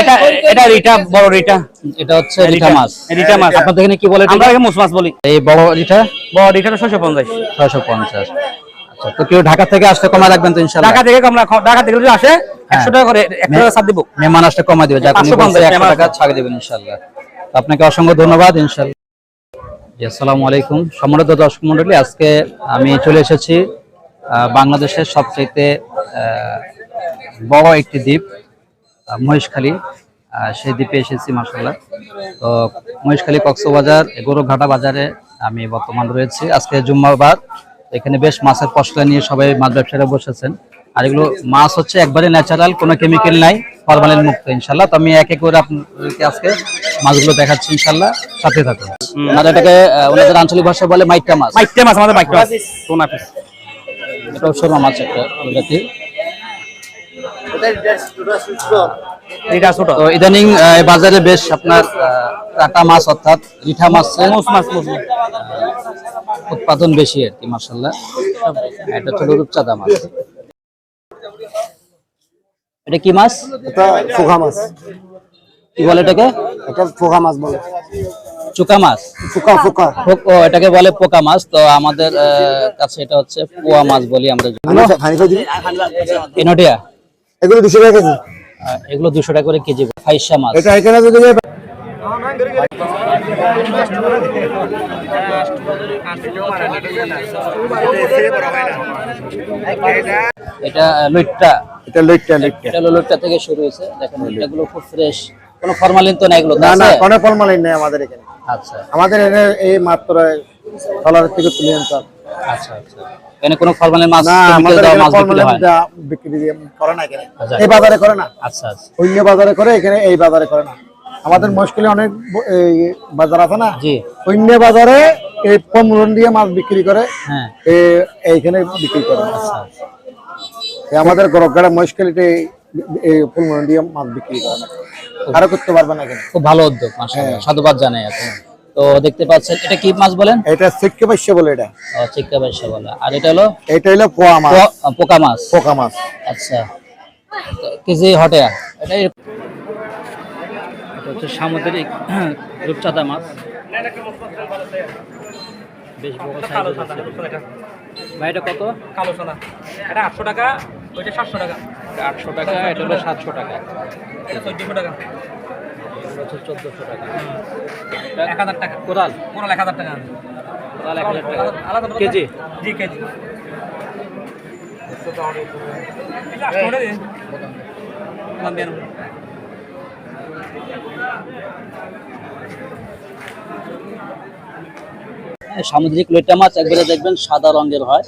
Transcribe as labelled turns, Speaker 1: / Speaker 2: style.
Speaker 1: এটা এটা রিটা বড় রিটা
Speaker 2: এটা হচ্ছে রিঠা মাছ।
Speaker 1: রিটা মাছ।
Speaker 2: আপনাদের এখানে কি বলে
Speaker 1: আমরা এখানে মুস মাছ বলি।
Speaker 2: এই বড় রিঠা
Speaker 1: বড় রিটাটা ছশো পঞ্চাশ।
Speaker 2: ছয়শো পঞ্চাশ। আচ্ছা তো কেউ ঢাকা থেকে আসলে কমা রাখবেন তো ইনশাল্লাহ
Speaker 1: ঢাকা থেকে আমরা ঢাকা থেকে যদি আসে একশো টাকা করে একশো টাকা ছাড় দিব।
Speaker 2: মেহমান কমা দিবে। যা আপনি
Speaker 1: 550
Speaker 2: বলছেন, একশো
Speaker 1: মেহমান
Speaker 2: টাকা ছাড় দিবেন ইনশাল্লাহ আপনাকে অসংখ্য ধন্যবাদ ইনশাল্লাহ জি, আসসালামু আলাইকুম। সম্মানিত দর্শক মন্ডলী আজকে আমি চলে এসেছি আহ, বাংলাদেশের সবচেয়ে বড় একটি দ্বীপ মহেশখালী আহ, সেই দ্বীপে এসেছি মাসাল্লাহ তো মহেশখালী কক্সবাজার গৌরবঘাটা বাজারে আমি বর্তমান রয়েছি। আজকে জুম্মাবার এখানে বেশ মাছের পশলা নিয়ে সবাই মাছ ব্যবসায়ীরা বসেছেন। আর এগুলো মাছ হচ্ছে একবারে ন্যাচারাল কোনো কেমিক্যাল নাই ফরমালিন মুক্ত ইনশাল্লাহ তো আমি এক এক করে আপনাদেরকে আজকে মাছগুলো দেখাচ্ছি ইনশাল্লাহ সাথে থাকুন। ওনারা এটাকে ওনাদের আঞ্চলিক ভাষা বলে মাইকা মাছ।
Speaker 1: মাইটে মাছ আমাদের মাইটে মাছ। সোনা পিস।
Speaker 2: এটাও মাছ একটা প্রজাতি
Speaker 1: রিটা ছোট।
Speaker 2: তো ইদানিং আহ, বাজারে বেশ আপনার কাটা মাছ অর্থাৎ রিঠা মাছ
Speaker 1: মুস মাছ
Speaker 2: উৎপাদন বেশি আর কি মার্শাল্লাহ এটা রূপচাঁদা মাছ। এটা কি মাছ?
Speaker 3: এটা ফোকা মাছ।
Speaker 2: কি বলে এটাকে?
Speaker 3: এটা ফোকা মাছ বলে।
Speaker 2: চুকা মাছ?
Speaker 3: ফোকা ফোকা।
Speaker 2: এটাকে বলে পোকা মাছ। তো আমাদের কাছে এটা হচ্ছে পোয়া মাছ বলি আমরা এনটিয়া
Speaker 3: এগুলো দুশো টাকা কেজি।
Speaker 2: এগুলো দুশো টাকা করে কেজি ফাইসা মাছ।
Speaker 3: এটা এখানে যদি
Speaker 2: এটা লইট্টা।
Speaker 3: এটা লইটটা লইটটা।
Speaker 2: এটা লইট্টা থেকে শুরু হয়েছে। দেখেন এগুলো খুব ফ্রেশ কোনো ফরমালিন তো না এগুলো
Speaker 3: না না? কোনো ফলমালিন নেই আমাদের এখানে।
Speaker 2: আচ্ছা।
Speaker 3: আমাদের এখানে এই মাত্র থেকে তুলে আনতে।
Speaker 2: আচ্ছা আচ্ছা। এখানে কোনো মাছ
Speaker 3: না আমাদের এখানে
Speaker 2: মাছ বিক্রি হয় না?
Speaker 3: বিক্রি করে না এখানে।
Speaker 2: আচ্ছা।
Speaker 3: এই বাজারে করে না।
Speaker 2: আচ্ছা আচ্ছা।
Speaker 3: অন্য বাজারে করে এখানে এই বাজারে করে না। আমাদের মুশকিলে অনেক এই বাজার আছে না?
Speaker 2: জি।
Speaker 3: অন্য বাজারে এই পমরন দিয়ে মাছ বিক্রি করে
Speaker 2: হ্যাঁ।
Speaker 3: এইখানে বিক্রি করে। এই আমাদের গরবগাড়া মুশকিলটা এই পমরন দিয়ে মাছ বিক্রি করে না। আরও করতে পারবে না
Speaker 2: খুব ভালো উদ্যোগ মাশাআল্লাহ।
Speaker 3: হ্যাঁ।
Speaker 2: সাধুবাদ জানাই তো দেখতে পাচ্ছেন এটা কি মাছ বলেন?
Speaker 3: এটা সিটকে পাইছে বলে এটা।
Speaker 2: ও চিক্কা বাইশা বলে। আর এটা হলো
Speaker 3: এটা হলো পোয়া মাছ।
Speaker 2: পোকা মাছ।
Speaker 3: পোকা মাছ।
Speaker 2: আচ্ছা। কেজি হটে এটা এটা হচ্ছে সামুদ্রিক রূপচাঁদা মাছ। বেশ বড় এর ভাই এটা কত?
Speaker 1: কালো সোনা। এটা আটশো টাকা ওইটা সাতশো টাকা।
Speaker 2: আটশো টাকা এটা হলো সাতশো টাকা।
Speaker 1: চোদ্দশো এক হাজার টাকা।
Speaker 2: কোরাল
Speaker 1: এক হাজার টাকা।
Speaker 2: কোরাল এক হাজার টাকা।
Speaker 1: আলাদা
Speaker 2: কেজি?
Speaker 1: জি।
Speaker 2: সামুদ্রিক লইটা মাছ একবারে দেখবেন সাদা রঙের হয়।